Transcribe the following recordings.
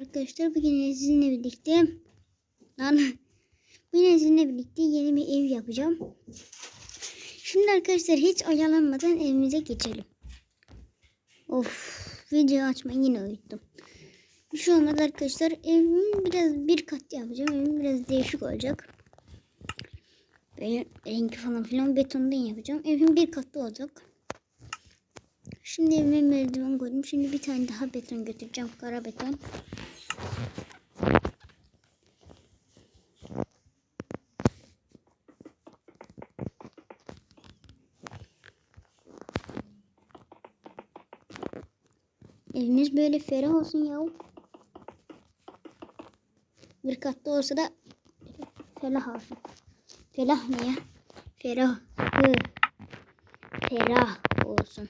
Arkadaşlar bugün sizinle birlikte lan bugün sizinle birlikte yeni bir ev yapacağım. Şimdi arkadaşlar hiç oyalanmadan evimize geçelim. Of video açmayı yine uyuttum. Bir şey olmaz arkadaşlar. Evim biraz bir kat yapacağım. Evim biraz değişik olacak. Böyle rengi falan filan betondan yapacağım. Evim bir katlı olacak. Şimdi evime merdiven koydum. Şimdi bir tane daha beton götüreceğim. Kara beton. Evimiz böyle ferah olsun ya. Bir katlı olsa da ferah olsun. Ferah ne ya? Ferah. Ferah olsun.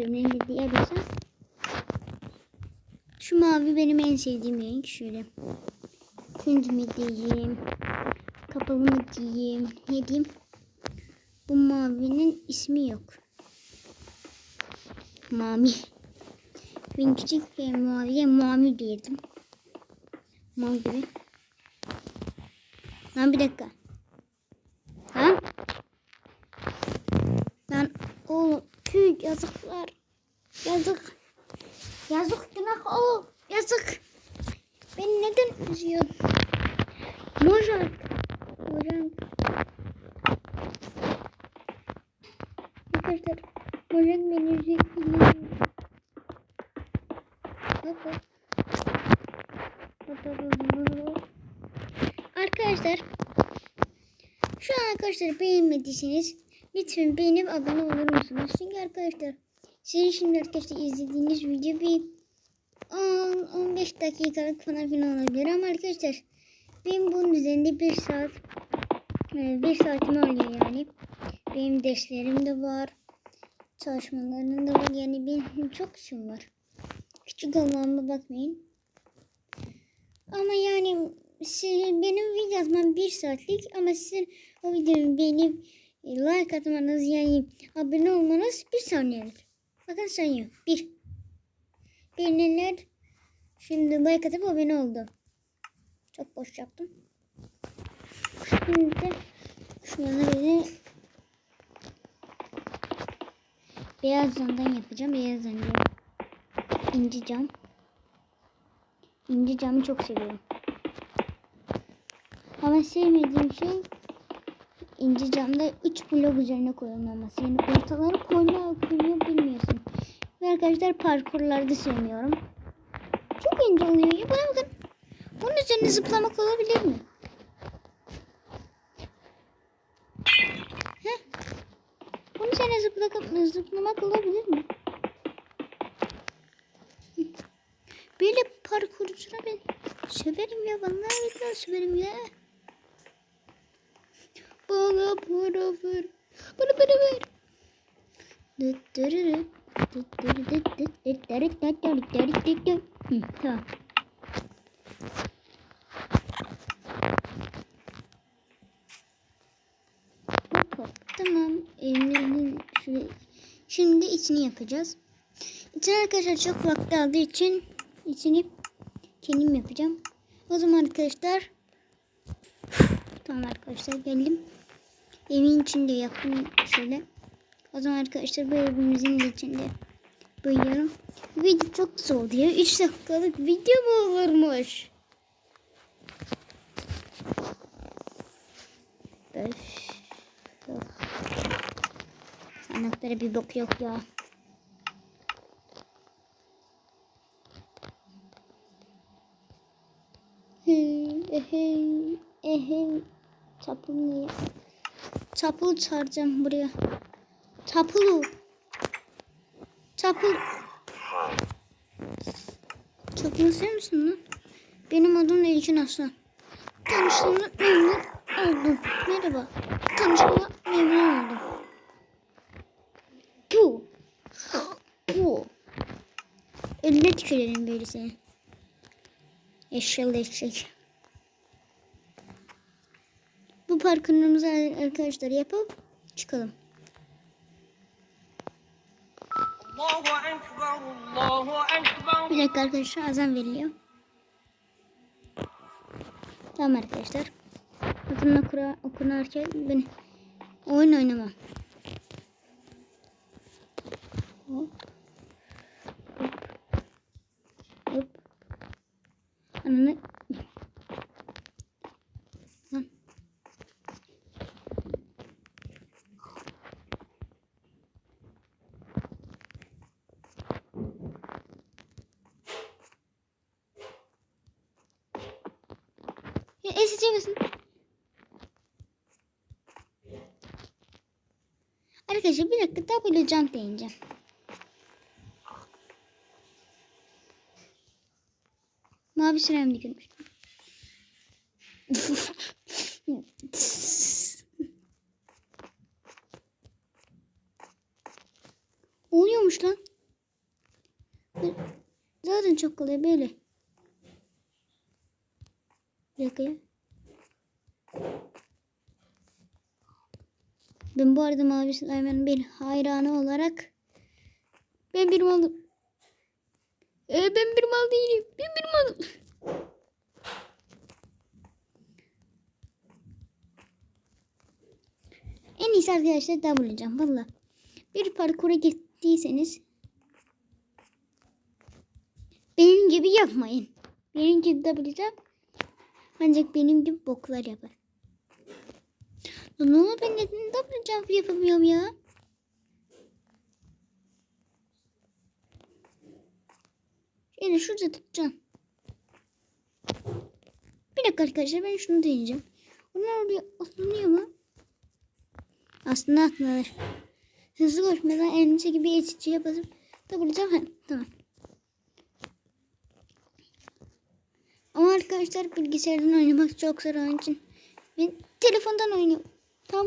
Cümleni diyebilsem. Şu mavi benim en sevdiğim renk. Şöyle. Künc mi diyeyim? Kapalı? Ne diyeyim? Bu mavinin ismi yok. Mami. Ben küçük ve maviye mami diyordum. Mavi gibi. Lan bir dakika. Lan. Yazıklar. Yazık. Yazık günah oğlum. Yazık. Beni neden üzüyorsun? Mojang. Mojang. Arkadaşlar Mojang beni üzüyor. Hop. Arkadaşlar şu an arkadaşlar beğenmediyseniz lütfen beğenip abone olur musunuz? Çünkü arkadaşlar sizin şimdi arkadaşlar izlediğiniz video bir 10-15 dakikalık falan filan olabilir ama arkadaşlar benim bunun üzerinde bir saat e, bir saatimi alıyor yani. Benim derslerim de var. Çalışmalarım da var. Yani benim çok işim var. Küçük olmama bakmayın. Ama yani siz, benim video atmam bir saatlik ama sizin o videoyu beğenip like atmanız yani abone olmanız bir saniyelik. Bakın sayıyor. Bir. Beğenilenler şimdi like atıp abone oldu. Çok boş yaptım. Şimdi de şunları beyaz camdan yapacağım. Beyaz cam diyorum. İnci cam. İnci camı çok seviyorum. Ama sevmediğim şey inci camda 3 blok üzerine koyulmaması. Yani ortaları koyma koyuyor bilmiyorsun. Ve arkadaşlar parkurlarda sevmiyorum. Çok ince oluyor ya. Buna bakın. Bunun üzerine zıplamak olabilir mi? Heh. Bunun üzerine zıplamak, zıplamak olabilir mi? Böyle parkurcuna ben severim ya. Vallahi billahi severim ya. Bana para ver. Bana para ver. Tamam. Tamam. Evimizin şöyle. Şimdi içini yapacağız. İçini arkadaşlar çok vakti aldığı için içini kendim yapacağım. O zaman arkadaşlar tamam arkadaşlar geldim. Evin içinde yaptım şöyle. O zaman arkadaşlar bu evimizin içinde boyuyorum. Video çok kısa oldu ya. 3 dakikalık video mu olurmuş? Anahtarı bir bok yok ya. Hey, hey, hey. Çapul niye? Çapul çağıracağım buraya. Çapulu. Çapul. Çapulu sen misin lan? Benim adım Elçin Aslan. Tanıştığımda memnun oldum. Merhaba. Tanıştığımda memnun oldum. Bu. Bu. Eline tükürelim böyle seni. Eşyalı eşek. Bu parkurumuzu arkadaşlar yapıp çıkalım. Bir dakika arkadaşlar azam veriliyor. Tamam arkadaşlar. Adımla kura, okunarken beni oyun oynamam. Hop. Hop. Hop. Ananı Ya esecek misin? Arkadaşlar bir dakika daha böyle jump deneyeceğim. Mavi sürem dikilmiş. Oluyormuş lan. Zaten çok kolay böyle. Bir dakika ya. Ben bu arada Mavi Slime'ın bir hayranı olarak ben bir malım. Ee, ben bir mal değilim. Ben bir malım. En iyisi arkadaşlar daha bulacağım. Valla. Bir parkura gittiyseniz benim gibi yapmayın. Benim gibi de bulacağım. Ancak benim gibi boklar yapar. Ne olur ben neden double jump yapamıyorum ya? Şöyle şurada tutacağım. Bir dakika arkadaşlar ben şunu deneyeceğim. Onlar oraya atlanıyor mu? Aslında atlanır. Hızlı koşmadan elinize gibi etici basıp double jump. Tamam. Ama arkadaşlar bilgisayardan oynamak çok zor onun için. Ben telefondan oynuyorum. Tamam.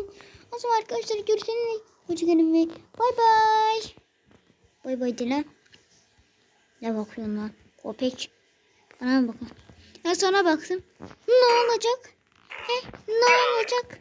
O zaman arkadaşlar görüşürüz. Hoşçakalın ve bay bay. Bay bay de lan. Ne bakıyorsun lan? Köpek. Bana mı bakın? Ya sonra baktım. Ne olacak? He? Ne olacak?